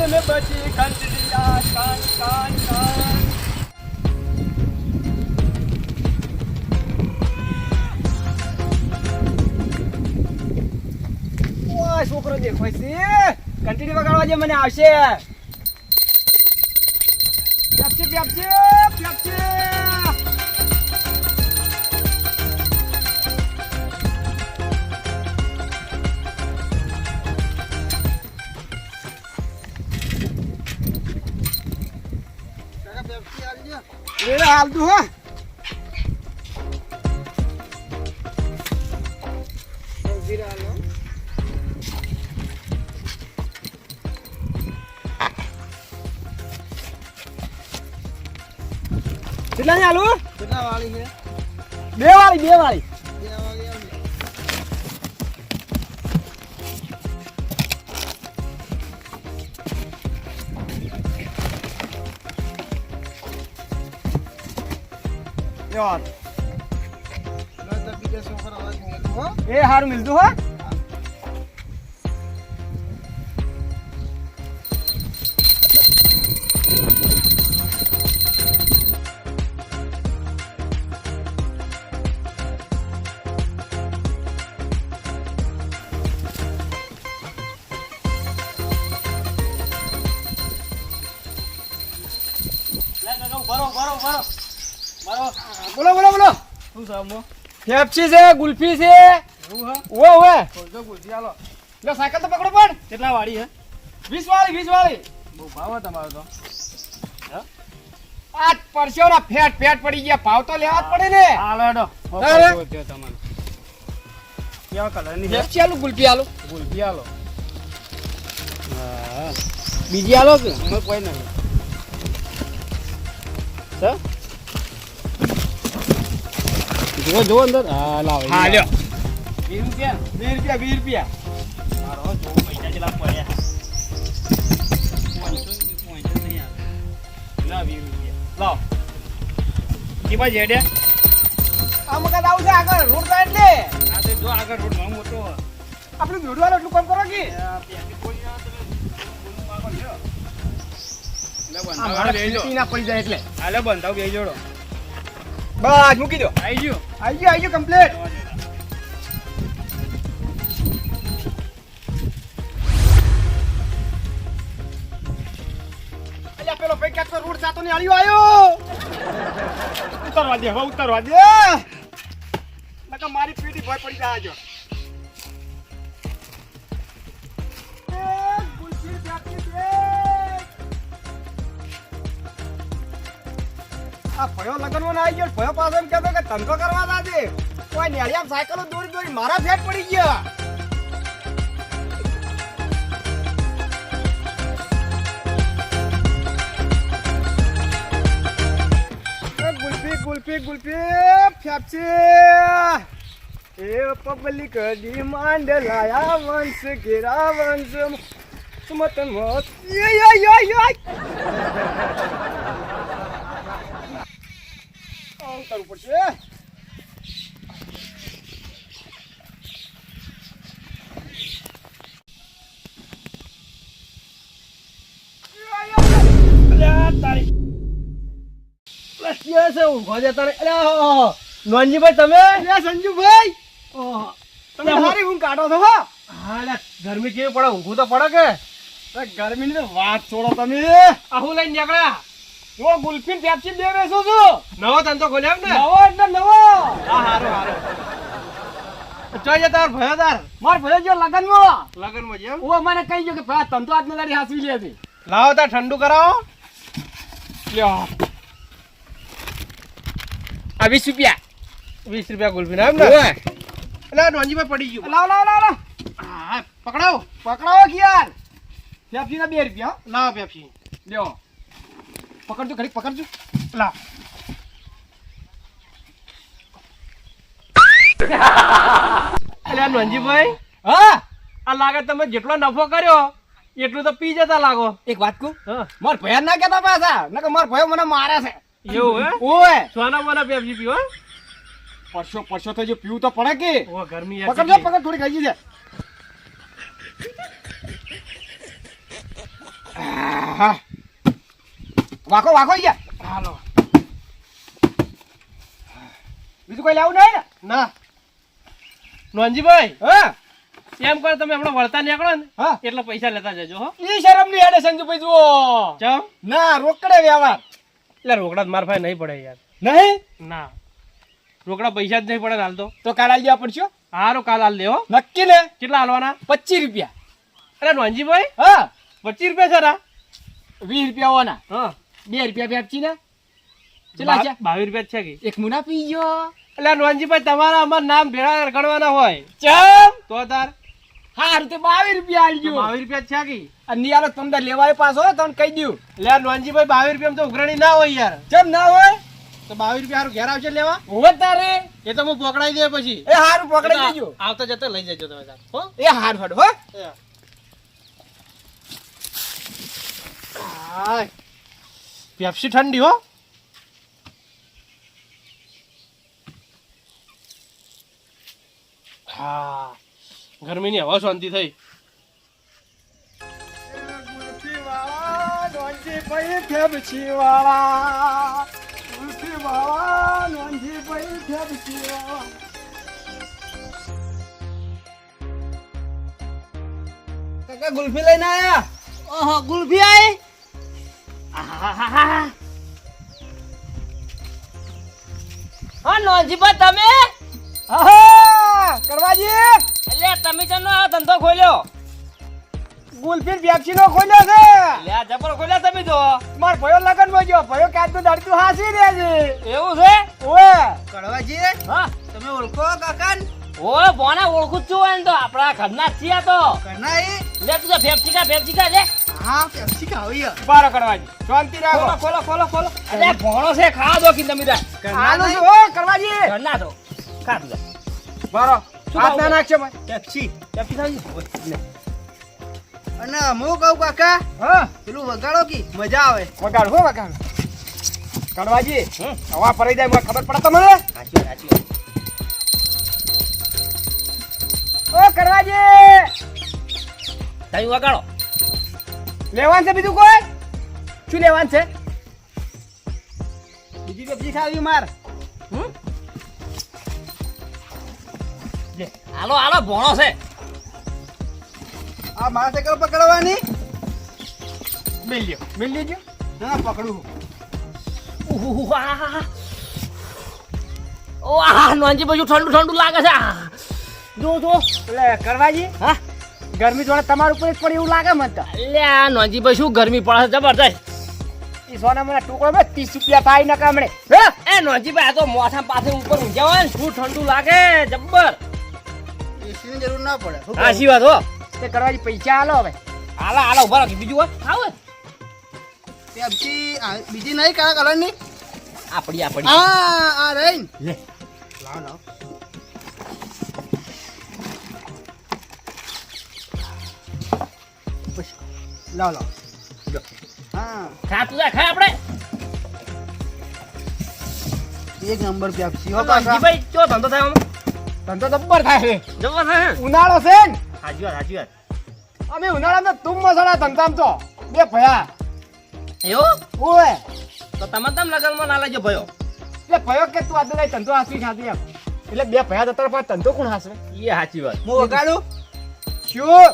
કાન મે બચી ઘંટડિયા કાન કાન કાન છોકરો દેખાય છે ઘંટડી વગાડવા જે મને આવશે પેપસી પેપસી પેપસી એ હાલ તું કેટલા આલુ કેટલા વાળી છે બે વાળી બે વાળી યાર એ હાર મિલતું હા હારું મિલતું હો બોલો બોલો બોલો. શું સામો ફેફસી છે ગુલ્ફી છે. એવું હા? ઓ ગુલફી આલો ગુલજી હાલો. લો સાયકલ તો પકડો પણ. કેટલા વાળી હે? 20 વાળી 20 વાળી બહુ ભાવ તમારો તો. આ પરસેવના ફેટ ફેટ પડી ગયા. ભાવ તો લેવા જ પડે ને. હાલો હેડો. તમારે. કેવા કલરની છે ફેફસી આલુ ગુલ્ફી આલુ ગુલજી હાલો. હા. બીજી આલો કે? કોઈ નહીં. સર જુઓ જુઓ અંદર. હા લાવો હા લ્યો. વીસ રૂપિયા? વીસ રૂપિયા વીસ રૂપિયા. મારો જો પૈસા જેટલા પડ્યા. પાંચસો ને પાંચસો નહીં આવે લા વીસ રૂપિયા. લાવો. કેવા જેડ્યા આ મકાન આવું છે આગળ રોડ સાઈડ લે આ તો જો આગળ રોડ ઘણો મોટો આપણે જોડવાનો એટલું કામ કરો કે? પડી જાય એટલે. હાલે બંધાવ બેહી જોડો બસ મૂકી દો આઈ ગયો. આઈ ગયો આઈ ગયો કમ્પ્લીટ પેલો ભાઈ ક્યાંક તો રોડ સાતો ને આવ્યો. ઉતારવા દે હવે ઉતારવા દે. નકા મારી પીડી ભય પડી જાય જો. આ ભયો લગનમાં આવી ગયો ભયો પાસે એમ કહેતો કે ધંધો કરવા દાદે કોઈ નેળિયા સાયકલો દોરી દોરી મારા ફેટ પડી ગયા. ગુલ્ફી ગુલ્ફી ફેફસી. એ પબ્લિક ડિમાન્ડ લાયા વંશ ઘેરા વંશ. મોત. આવું કરવું પડશે નોનજીભાઈ તમે? સંજુભાઈ! તમે મારી ઊંઘ કાઢો છો હા? ગરમી કેવી પડે? ઊંઘું તો પડે કે? ગરમી ગરમીની તો વાત છોડો તમે. આહુ લઈને નીકળ્યા? જો ગુલ્ફીન પેપ્સી બે બેસો છું. નવો ધંધો ખોલ્યો ને નવો એટલે નવો. હા હારો હારો. ભયો તાર. માર ભયો જો લગનમાં. લગનમાં જેમ. ઓ મને કહી ગયો કે ભયા ધંધો આજનો દાડી હાસવી લે હતી લાવો તાર ઠંડુ કરાવો. લ્યો. આ વીસ રૂપિયા. વીસ રૂપિયા ગુલ્ફી ના એમ ને? એટલે નોંજીભાઈ પડી ગયું. લાવો લાવો લાવો હા પકડાવો. પકડાવો કે યાર પેપ્સી ના બે રૂપિયા લાવો પેપ્સી. લ્યો. પકડજો ઘડીક પકડજો. લા. અલ્યા નંજીભાઈ હા? આ લાગે તમે જેટલો નફો કર્યો એટલું તો પી જતા લાગો. એક વાત કહું? માર ભયા ના કેતા પાછા. નકર મારો ભયો મને મારે છે. એવું હે? ઓય. સોના મને પેપજી પીવો પરસો પરસો તો જે પીવું તો પડે કે. ઓ ગરમી પકડજો પકડ થોડી ખાઈ છે. હા વાકો વાકો ગયા હાલો. બીજું કોઈ લાવું નહીં ને? ના. નોનજીભાઈ હા. એમ કરો તમે હમણાં વળતા નીકળો ને હા. એટલા પૈસા લેતા જજો હો. ઈ શરમની હેડે સંજુભાઈ જુઓ. ચમ? ના રોકડે વ્યવહાર. એટલે રોકડા જ મારા ભાઈ નહીં પડે યાર. નહીં? ના. રોકડા પૈસા જ નહીં પડે હાલ તો. તો કાલ હાલ જવા પડશે? હારો કાલ હાલ લેવો નક્કી ને? કેટલા હાલવાના પચીસ રૂપિયા. અરે નોનજીભાઈ હા. પચીસ રૂપિયા સારા વીસ રૂપિયા હોવાના હા. બે રૂપિયા વ્યાપચી ને ચલા છે બાવીસ રૂપિયા છે કે? એક મુના પી ગયો એટલે નોનજીભાઈ તમારા અમાર નામ ભેળા ગણવાના હોય. ચમ! તો તાર. હાર તે બાવીસ રૂપિયા આવી ગયો. બાવીસ રૂપિયા છે કે? અને યાર તમને લેવાય પાછો તમને કહી દઉં. એટલે નોનજીભાઈ બાવીસ રૂપિયા તો ઉઘરાણી ના હોય યાર. ચમ ના હોય? તો બાવીસ રૂપિયા હારું ઘેર આવશે લેવા? હોવે તારે. એ તો હું પકડાઈ દે પછી. એ હારું પકડાઈ દેજો. આવતા જતા લઈ જજો તમે હો? એ હાર હારું હો. હાય. પેપ્સી ઠંડી હો. હા ગરમીની હવા શાંતિ થઈ. ગુલફી લઈને આયા? ઓહો ગુલ્ફી આઈ? હા નોંધીબા તમે? કરવાજી એટલે તમે તો આ ધંધો ખોલ્યો? ગુલ્ફી વેપસી નો ખોલ્યો છે. લે જબર ખોલ્યા તમે તો. માર ભયો લગનમાં ગયો. ભયો ક્યાં તો દડતું હાસી રહે છે. એવું છે? ઓએ કડવાજી હા? તમે ઓળખો કાકાન? ઓય બોને ઓળખું જ છું એમ તો. આપણા ઘરના છીએ તો. કરના એ લે તું તો ફેફચીકા ફેફચીકા લે. હા પેપ્સી ખાવી બારો કરવાજી શાંતિ ખોલો રાખો. ખોલો ખોલો ખોલો અલે ભોણો છે ખાવા દો કે તમે તાર હાલો છો ઓ કરવાજી. ઘરના તો ખા તું બારો હાથ ના ખાવું? નાખશે પેપ્સી. ખાવી? અને હું કહું કાકા હા. પેલું વગાડો કી? મજા આવે. વગાડો હો વગાડ. કડવાજી. હવા પડી જાય મને ખબર પડે તમને? સાચી સાચી ઓ કડવાજી તમે વગાડો. લેવાનું છે બીજું કોઈ? શું લેવાનું છે? બીજી પેપ્સી ખાવી માર. હમ? લે, હાલો હાલો ભોણો છે. આ મારા સાયકલ પકડવાની? મિલ લ્યો મિલ લેજો ના પકડું ઉહુ, આહ. ઓ આહ. નોંજી બધું ઠંડુ ઠંડુ લાગે છે. જો જો. એટલે કરવાજી. હા? ગરમી જોડે તમારું ઉપર પડે એવું લાગે મને તો. લે આ નોંજી ભાઈ શું ગરમી પડે છે? જબરદસ્ત ઈ સોના મને ટુકડો માં ત્રીસ રૂપિયા થાય ને કામણે એ નોંજી ભાઈ આ તો મોથા પાસે ઉપર ઊંઝા હોય ને શું ઠંડુ લાગે? જબ્બર એસીની જરૂર ના પડે. શું સાચી વાત હો? તે કરવાની પૈસા હાલો હવે. હાલા હાલા ઊભા રાખી બીજું હોય? ખાવ તે પેપ્સી બીજી નહીં કાળા કલરની આપડી આપડી આ આ રહી લે. લાવ લાવ. લાવ લાવ હા. ખા તું જા ખા આપણે? એક નંબર પેપ્સી હો કાકા ભાઈ ચો ધંધો થાય આમ? ધંધો જબ્બર થાય છે. જબર થાય ઉનાળો છે ને? સાચી વાત સાચી વાત. અમે ઉનાળામાં તુમ મસાલા ધંધામ તો બે ભયા. એવું? ઓય તો તમે તમ લગનમાં ના લેજો ભયો. એટલે ભયો કે તું આદલે લઈ ધંધો હાસવી ખાતી એમ. એટલે બે ભયા તો તારા ધંધો કોણ હાસવે? એ સાચી વાત. હું વગાડું? શું?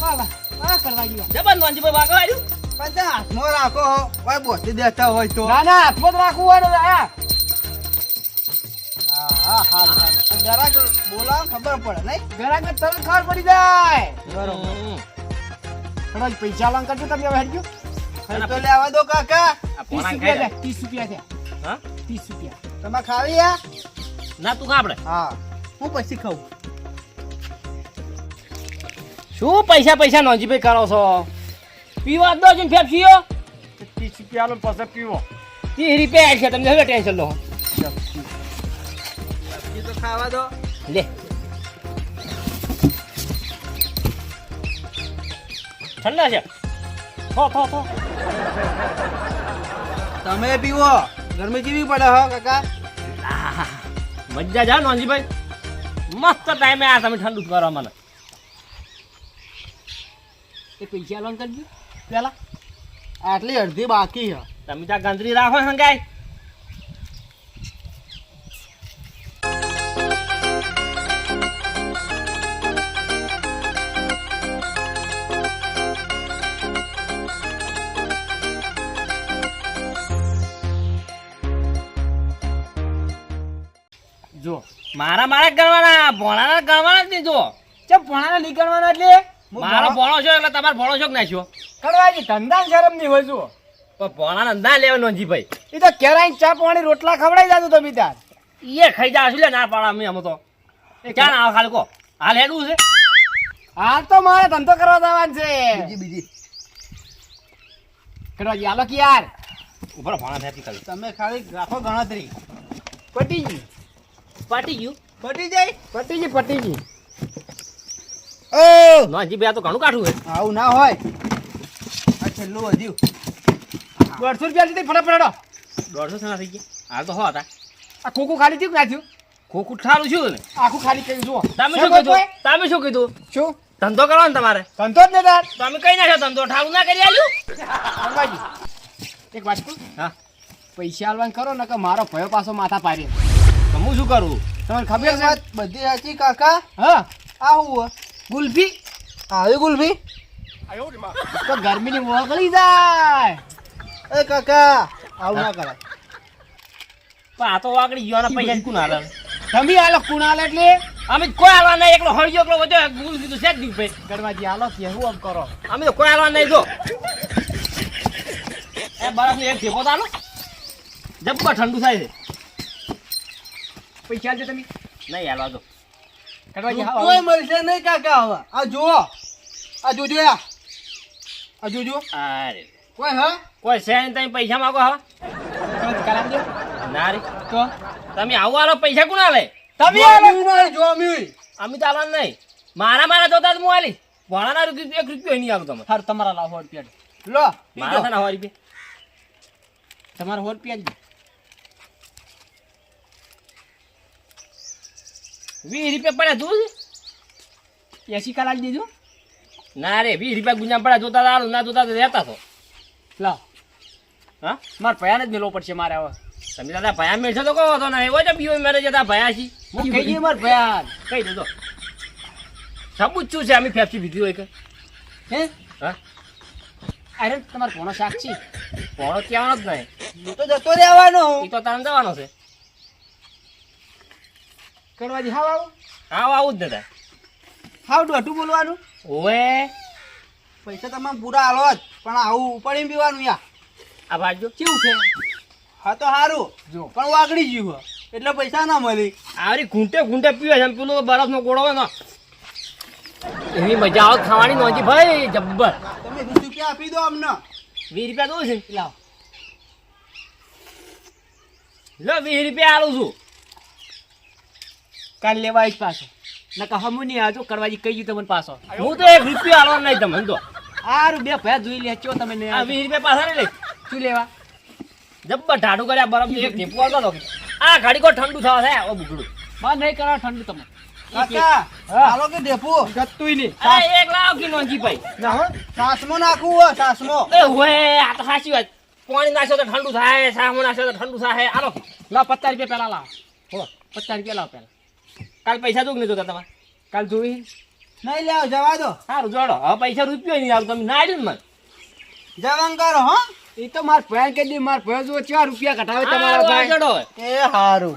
કરવા ગયો. જબર નોંજી ભાઈ વાગો આવ્યું? પણ હાથમાં રાખો ભાઈ બોસી દેતા હોય તો. ના ના હાથમાં રાખવું હોય ને આ હા. હા હા હા જરાક બોલાવો ખબર પડે નહીં? ઘરાક ને તરત ખબર પડી જાય. બરોબર. પૈસા લાંગ કરજો તમે હવે હેડજો. ખાઈ તો લેવા દો કાકા. આ ત્રીસ રૂપિયા છે ત્રીસ રૂપિયા હા? ત્રીસ રૂપિયા. તમે ખાવી ના તું ખા આપણે હા. હું પછી ખાઉં. શું પૈસા પૈસા નોંજી કરો છો? પીવા દો છે ફેફસીઓ? ત્રીસ રૂપિયા પાસે પછી પીવો. ત્રીસ રૂપિયા છે તમને હવે ટેન્શન લો. તો ખાવા દો. લે. ઠંડા છે. થો થો થો. તમે પીવો. ગરમી જીવી પડે હો કાકા? મજા જા નોંજીભાઈ મસ્ત ટાઈમે આ તમે ઠંડુ કરો મને. એ પૈસા લોન કરજો. પેલા? આટલી અડધી બાકી છે. તમે ત્યાં ગંદરી રાખો હંગાય. જો મારા મારા ગણવાના ભોણાના ગણવાના જ નહીં જો. ચમ ભણાને નીકળવાના એટલે? મારો ભણો છો એટલે તમારે ભણો છો કે નાખ્યો કરવાજી ધંધા શરમ નહીં હોય જુઓ. પણ ભણા ના લેવાનો જી ભાઈ. એ તો કેરાઈ ચા પાણી રોટલા ખવડાવી જાતું તમે ત્યાં. એ ખાઈ જા લે ના પાડા અમે અમે તો. એ ક્યાં ના આવે ખાલી કો હાલ હેડું છે. હાલ તો મારે ધંધો કરવા જવાનું છે. બીજી બીજી. કરવાજી હાલો કે યાર ઉપર ભણા થતી ખાલી તમે ખાલી રાખો ગણતરી. પટીજી પટી ગયું? પટી જાય? પટીજી પટીજી પટી ના જી ભાઈ આ તો ઘણું કાઠું છે. આવું ના હોય. આ છેલ્લું વધ્યું દોઢસો રૂપિયા લીધી ફટાફટ દોઢસો સણા થઈ ગયા. હાલ તો હો હતા. આ ખોખું ખાલી થયું કે નાખ્યું ખોખું ઠારું છું ને. આખું ખાલી કર્યું જુઓ. તમે શું કીધું? તમે શું કીધું? શું? ધંધો કરવાનો તમારે. ધંધો જ ને તાર. તમે કઈ નાખ્યો ધંધો ઠારું ના કરી આલ્યું? એક વાત કહું હા. પૈસા આલવાન કરો ને કે મારો ભયો પાછો માથા પાડી તો હું શું કરું? તમને ખબર છે? બધી સાચી કાકા? હા. આવું હું હે? ગુલ્ફી? આવી ગુલ્ફી? તો ગરમીની મોકલી જાય. એ કાકા આવું ના કરાય. પણ આ તો વાગડી ગયો પૈસા કુણ કોણ હાલે તમે આલો કુણાલ એટલે? અમે કોઈ હાલવા નહીં એકલો હળજો એકલો વધ્યો ગુલ કીધું છે જ દીપ ભાઈ. ગરમાજી આલો કે હું આમ કરો? અમે તો કોઈ હાલવા નહીં જો. એ બરફ એક ઠેકો તો આલો. જબ્બર ઠંડુ થાય છે. પૈસા આલજો તમે. નહીં હાલવા દો. કોઈ મળશે નહીં કાકા હવે. આ જુઓ. આ જોજો યા આ જોજો અરે. કોઈ હા? કોઈ છે નહીં તમે પૈસા માગો હવે? તમે કરામ દો ના રે. તો? તમે આવું પૈસા કોણ આલે? તમે આલે. નહીં, જોમ્યું. અમે તો હાલવા નહીં. મારા મારા જોતા જ હું હાલી ભણાના રૂપિયા એક રૂપિયો નહીં આવું તમે હાર તમારા લાવો રૂપિયા. લો મારા ના ને રૂપિયા. તમારા સો રૂપિયા જ વીસ રૂપિયા પડ્યા તું એસી કાલ આલી દેજો ના રે વીસ રૂપિયા ગુંજા પડ્યા જોતા હતા ના જોતા તો રહેતા તો. લાવ. હા? મારે ભયાને જ મેળવો પડશે મારે હવે. તમે દાદા ભયા મેળશો તો કહો તો ના એવો છે બીઓ મેરે જતા ભયા છી. હું કહી દઈએ મારે ભયા કઈ દેજો સબૂત શું છે અમે ફેફસી પીધી હોય કે? હે? હા? અરે તમારે કોનો શાક છે? પોણો કહેવાનો જ નહીં. તો જતો રહેવાનો એ તો તારે જવાનો છે. કરવાજી? હાવ આવું? આવ આવું જ દાદા. હાવ દોઢું બોલવાનું? ઓવે. પૈસા તમે પૂરા આલો જ પણ આવું ઉપાડીને પીવાનું યા. આ ભાજો કેવું છે? હા તો સારું જો. પણ વાગડી ગયું. એટલે પૈસા ના મળી. આવરી ઘૂંટે ઘૂંટે પીવે છે પેલો બરફનો ગોળો હોય ને. એવી મજા આવે ખાવાની નોંધી. ભાઈ જબ્બર. તમે વીસ રૂપિયા આપી દો અમને. વીસ રૂપિયા દઉં છે. લાવ. લો વીસ રૂપિયા આલું છું. કાલ લેવા આવીશ પાછો. નકા હમું નહીં આજો કરવાજી કહી ગયું તમને પાછો. હું તો એક રૂપિયા આલવા નહીં તમને તો હારું બે ભયા જોઈ લે ચો તમે નહીં આ. વીસ રૂપિયા પાછા નહીં લે શું લેવા? જબ્બર ઢાડું કર્યા બરફ એક ટીપુ આવતો આ ગાડી કો ઠંડુ થવા થાય ઓ બુગડું. બા નહીં કરા ઠંડુ તમે કાકા હા. હાલો કે ડેપો ગતું નહીં. અરે એક લાવ કે નોંધી ભાઈ. ના હો સાસમાં નાખવું હોય સાસમાં. એ હોય આ તો સાચી વાત. પાણી નાખ્યો તો ઠંડુ થાય સામો નાખ્યો તો ઠંડુ થાય. આલો લાવ પચાસ રૂપિયા પેલા લાવ. હો પચાસ રૂપિયા લાવ પહેલા. કાલ પૈસા જોગ નહીં જોતા તમારે. કાલ જોઈ? નહીં લેવ જવા દો. સારું જોડો. હવે પૈસા રૂપિયો નહીં આવું તમે ના ને મને. જવાન કરો હો. એ તો માર ભયા કે દી માર ભયા જો ચાર રૂપિયા કઢાવે તમારા ભાઈ? જોડો. એ સારું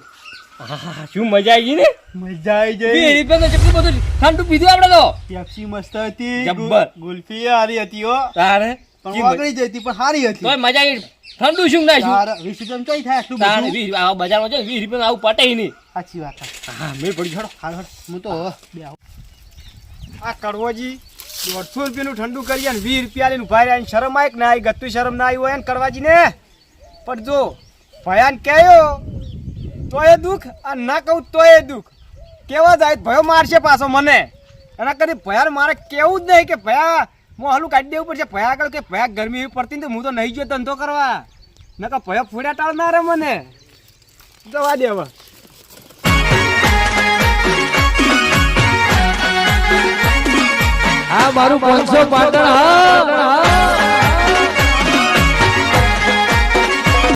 શું મજા આવી ગઈ ને? મજા આવી વીસ રૂપિયા તો જેટલું બધું ઠંડુ પીધું આપણે તો. પેપ્સી મસ્ત હતી જબ્બર. ગુલ્ફી હારી હતી હો. તારે? પણ વાગડી જતી પણ સારી હતી. મજા આવી ઠંડુ શું ના શું? વીસ રૂપિયા ચોઈ થાય શું તારે વીસ બજારમાં છે વીસ રૂપિયા આવું પટે નહીં. સાચી વાત હા મેં પડી છોડો હાલ હાલ હું તો બે. આ કડવોજી દોઢસો રૂપિયાનું ઠંડુ કરી અને વીસ રૂપિયા લઈને ઊભા રહ્યા શરમ આવે ના આવી ગતું શરમ ના આવી હોય ને કરવાજી ને પણ જો ભયાન કહેયો તો એ દુઃખ અને ના કહું તો એ દુઃખ. કેવા જાય? ભયો મારશે પાછો મને. એના કરી ભયાન મારે કેવું જ નહીં કે ભયા હું હાલું કાઢી દેવું પડશે. ભયા આગળ કે ભયા ગરમી એવી પડતી ને હું તો નહીં ગયો ધંધો કરવા. નકર ભયા ફોડ્યા ટાળનારે મને. જવા દે હવે. હા, મારું પાંચસો પાટણ, હા.